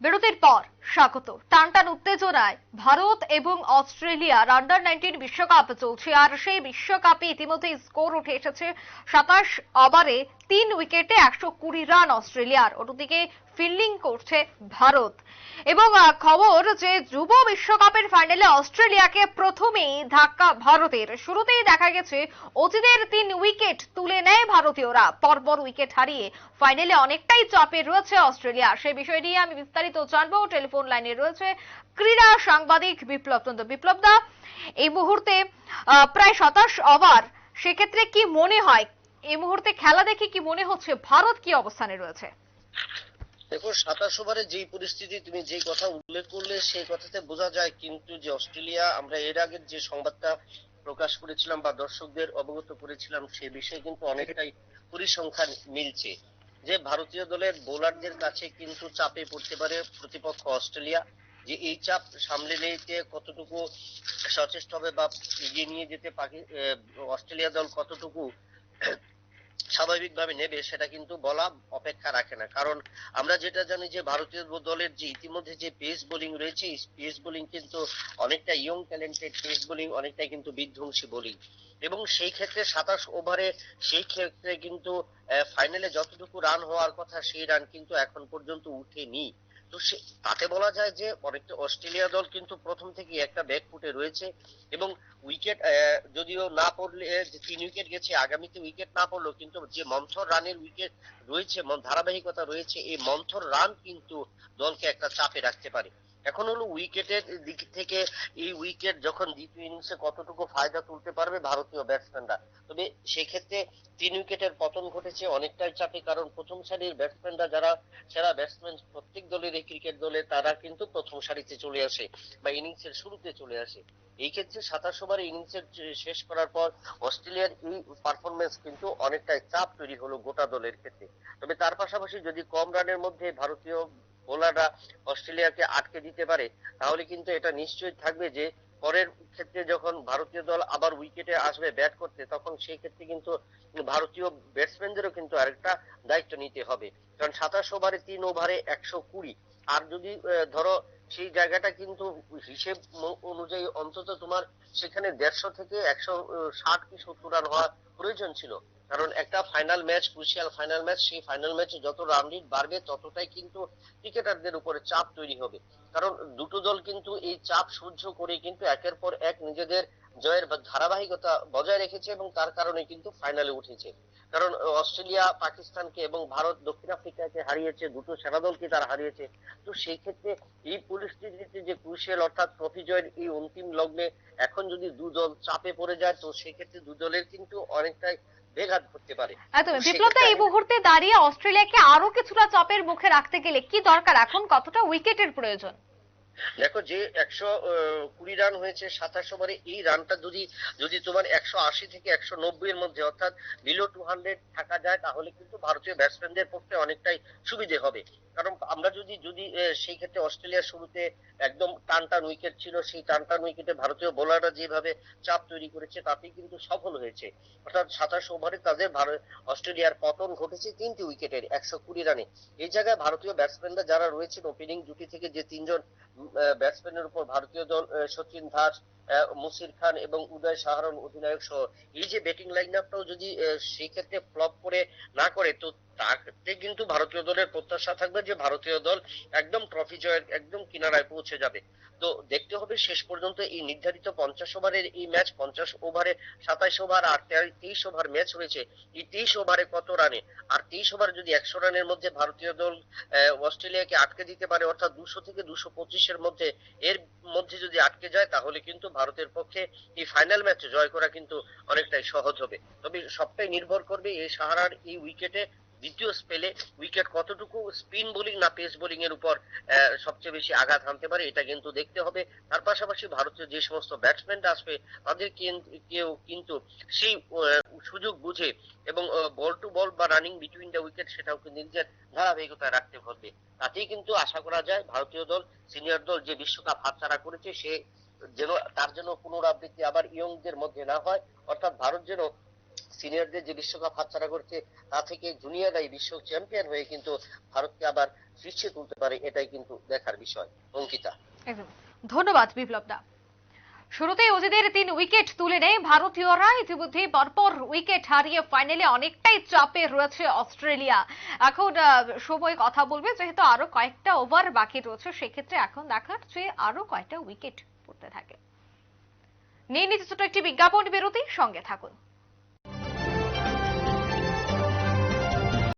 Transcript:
বিরতির পর স্বাগত। টানটান উত্তেজনায় ভারত এবং অস্ট্রেলিয়ার আন্ডার নাইনটিন বিশ্বকাপ চলছে, আর সেই বিশ্বকাপে ইতিমধ্যে স্কোর উঠে এসেছে সাতাশ ওভারে তিন উইকেটে একশো কুড়ি রান অস্ট্রেলিয়ার। অন্যদিকে ফিল্ডিং করছে ভারত। এবং খবর যে যুব বিশ্বকাপের ফাইনালে অস্ট্রেলিয়াকে প্রথমেই ধাক্কা ভারতের। শুরুতেই দেখা গেছে অজিদের তিন উইকেট তুলে নেয় ভারতীয়রা। পরপর উইকেট হারিয়ে ফাইনালে অনেকটাই চাপে রয়েছে অস্ট্রেলিয়া। সেই বিষয় নিয়ে আমি বিস্তারিত জানব। টেলিফোন লাইনে রয়েছে ক্রীড়া সাংবাদিক বিপ্লব চন্দ্র। বিপ্লব দা, এই মুহূর্তে প্রায় সাতাশ ওভার, সেক্ষেত্রে কি মনে হয় এই মুহূর্তে খেলা দেখে কি মনে হচ্ছে ভারত কি অবস্থানে রয়েছে? দেখো সাতাশ ওভারে যেই পরিস্থিতি তুমি যেই কথা উল্লেখ করলে, সেই কথাতে বোঝা যায় কিন্তু যে অস্ট্রেলিয়া, আমরা এর আগের যে সংবাদটা প্রকাশ করেছিলাম বা দর্শকদের অবগত করেছিলাম, সে বিষয়ে কিন্তু অনেকটাই পরিসংখ্যান মিলছে। যে ভারতীয় দলের বোলারদের কাছে কিন্তু চাপে পড়তে পারে প্রতিপক্ষ অস্ট্রেলিয়া, যে এই চাপ সামলে নিতে কতটুকু সচেষ্ট হবে বা এগিয়ে নিয়ে যেতে অস্ট্রেলিয়া দল কতটুকু স্বাভাবিকভাবে নেবে, সেটা কিন্তু বলা অপেক্ষা রাখে না। কারণ আমরা যেটা জানি যে ভারতীয় দলের যে ইতিমধ্যে যে পেস বোলিং রয়েছে পেস বোলিং কিন্তু অনেকটা ইয়ং ট্যালেন্টেড পেস বোলিং অনেকটা কিন্তু বিধ্বংসী বোলিং। এবং সেই ক্ষেত্রে সাতাশ ওভারে, সেই ক্ষেত্রে কিন্তু ফাইনালে যতটুকু রান হওয়ার কথা, সেই রান কিন্তু এখন পর্যন্ত উঠেনি। তো সে, তাতে বলা যায় যে অনেকটা অস্ট্রেলিয়া দল কিন্তু প্রথম থেকে একটা ব্যাক ফুটে রয়েছে এবং উইকেট যদিও না পড়লে তিন উইকেট গেছে, আগামীতে উইকেট না পড়লেও কিন্তু যে মন্থর রানের উইকেট রয়েছে ধারাবাহিকতা রয়েছে, এই মন্থর রান কিন্তু দলকে একটা চাপে রাখতে পারে। এখন হলো উইকেটের দিক থেকে এই উইকেট যখন দ্বিতীয় ইনিংসে কতটুকু ফায়দা তুলতে পারবে ভারতীয় ব্যাটসম্যানরা তবে সেক্ষেত্রে তিন উইকেটের পতন ঘটেছে অনেকটাই চাপে, কারণ প্রথম সারির ব্যাটসম্যানরা যারা, সেরা ব্যাটসম্যান প্রত্যেক দলের এই ক্রিকেট দলে, তারা কিন্তু প্রথম সারিতে চলে আসে বা ইনিংসের শুরুতে চলে আসে। এই ক্ষেত্রে সাতাশ ওভারে ইনিংসের শেষ করার পর অস্ট্রেলিয়ার এই পারফরমেন্স কিন্তু অনেকটাই চাপ তৈরি হলো গোটা দলের ক্ষেত্রে। তবে তার পাশাপাশি যদি কম রানের মধ্যে ভারতীয় বোলাররা অস্ট্রেলিয়াকে আটকে দিতে পারে, তাহলে কিন্তু এটা নিশ্চয়ই থাকবে যে পরের ক্ষেত্রে যখন ভারতীয় দল আবার উইকেটে আসবে ব্যাট করতে, তখন সেই ক্ষেত্রে কিন্তু ভারতীয় ব্যাটসম্যানদেরও কিন্তু আরেকটা দায়িত্ব নিতে হবে। কারণ সাতাশ ওভারে তিন ওভারে একশো কুড়ি। আর যদি ধরো, সেই জায়গাটা কিন্তু হিসেব অনুযায়ী অন্তত তোমার সেখানে দেড়শো থেকে একশো ষাট কি সত্তর রান হওয়া প্রয়োজন ছিল। কারণ একটা final match crucial final match সেই ফাইনাল ম্যাচে যত রান রেট বাড়বে, ততটাই কিন্তু ক্রিকেটারদের উপরে চাপ তৈরি হবে। কারণ দুটো দল কিন্তু এই চাপ সহ্য করে কিন্তু একের পর এক নিজেদের জয়ের ধারাবাহিকতা বজায় রেখেছে এবং তার কারণে কিন্তু ফাইনালে উঠেছে। কারণ অস্ট্রেলিয়া পাকিস্তানকে এবং ভারত দক্ষিণ আফ্রিকাকে হারিয়েছে দুটো সেনা দলকে তারা হারিয়েছে। তো সেই ক্ষেত্রে এই পরিস্থিতিতে যে ক্রুশিয়াল অর্থাৎ ট্রফি জয়ের এই অন্তিম লগ্নে এখন যদি দু দল চাপে পড়ে যায় তো সেক্ষেত্রে দু দলের কিন্তু অনেকটাই বেঘাত ঘটতে পারে। একদম তো এই মুহূর্তে দাঁড়িয়ে অস্ট্রেলিয়াকে আরও কিছুটা চাপের মুখে রাখতে গেলে কি দরকার এখন? কতটা উইকেটের প্রয়োজন? দেখো যে একশো কুড়ি রান হয়েছে, সাতাশ ওভারে এই রানটা যদি যদি তোমার একশো আশি থেকে একশো নব্বই এর মধ্যে, অর্থাৎ বিলো টু হান্ড্রেড থাকা যায়, তাহলে কিন্তু ভারতীয় ব্যাটসম্যানদের পক্ষে অনেকটাই সুবিধে হবে। কারণ আমরা যদি যদি সেই ক্ষেত্রে অস্ট্রেলিয়ার শুরুতে একদম টান টান উইকেট ছিল, সেই টান টান উইকেটে ভারতীয় বোলাররা যেভাবে চাপ তৈরি করেছে, তাতেই কিন্তু সফল হয়েছে। অর্থাৎ সাতাশ ওভারে তাদের ভারত, অস্ট্রেলিয়ার পতন ঘটেছে তিনটি উইকেটের একশো কুড়ি রানে এই জায়গায় ভারতীয় ব্যাটসম্যানরা যারা রয়েছেন ওপেনিং জুটি থেকে যে তিনজন ব্যাটসম্যানের উপর ভারতীয় দল সচিন দাস মুসির খান এবং উদয় সাহারন অধিনায়ক সহ। এই যে ব্যাটিং লাইন আপটাও যদি সেই ক্ষেত্রে ফ্লপ করে না করে, তো তাতে কিন্তু ভারতীয় দলের প্রত্যাশা থাকবে যে ভারতীয় দল একদম ট্রফি জয়ের, একদম কিনারায় পৌঁছে যাবে। তো দেখতে হবে শেষ পর্যন্ত এই নির্ধারিত পঞ্চাশ ওভারের এই ম্যাচ পঞ্চাশ ওভারে সাতাইশ ওভার আর তেইশ ওভার ম্যাচ হয়েছে, এই তেইশ ওভারে কত রানে? আর তেইশ ওভার যদি একশো রানের মধ্যে ভারতীয় দল অস্ট্রেলিয়াকে আটকে দিতে পারে, অর্থাৎ দুশো থেকে দুশো পঁচিশের মধ্যে, এর মধ্যে যদি আটকে যায়, তাহলে কিন্তু ভারতের পক্ষে এই ফাইনাল ম্যাচ জয় করা কিন্তু অনেকটাই সহজ হবে। তবে সবটাই নির্ভর করবে এই সাহারার এই উইকেটে দ্বিতীয় স্পেলে উইকেট কতটুকু স্পিন বোলিং না পেস বোলিং এর উপর সবচেয়ে বেশি আঘাত হানতে পারে এটা কিন্তু দেখতে হবে। তার পাশাপাশি ভারতীয় যে সমস্ত ব্যাটসম্যানরা আসবে, তাদের কেউ কিন্তু সেই সুযোগ বুঝে এবং বল টু বল বা রানিং বিটুইন দ্য উইকেট সেটাও কিন্তু নিজের ধারাবাহিকতায় রাখতে পারবে। তাতেই কিন্তু আশা করা যায় ভারতীয় দল সিনিয়র দল যে বিশ্বকাপ হাতছাড়া করেছে সে যেন তার জন্য পুনরাবৃত্তি আবার ইয়ংদের মধ্যে না হয়, অর্থাৎ ভারত যেন সিনিয়রদের যে বিশ্বকাপ হাতছাড়া করছে, তা থেকে জুনিয়ররাই বিশ্ব চ্যাম্পিয়ন হয়ে কিন্তু ভারতকে আবার শীর্ষে তুলতে পারে, এটাই কিন্তু দেখার বিষয়। অঙ্কিতা। ধন্যবাদ, বিপ্লব দা। শুরুতেই অজিদের তিন উইকেট তুলে নেয় ভারতীয়রা। ইতিমধ্যে পরপর উইকেট হারিয়ে ফাইনালে অনেকটাই চাপে রয়েছে অস্ট্রেলিয়া। এখন সময় কথা বলবে, যেহেতু আরও কয়েকটা ওভার বাকি রয়েছে, সেক্ষেত্রে এখন দেখার যে আরও কয়েকটা উইকেট। পড়তে থাকে। নিয়ে নিচ্ছে ছোট একটি বিজ্ঞাপন বিরতি সঙ্গে থাকুন।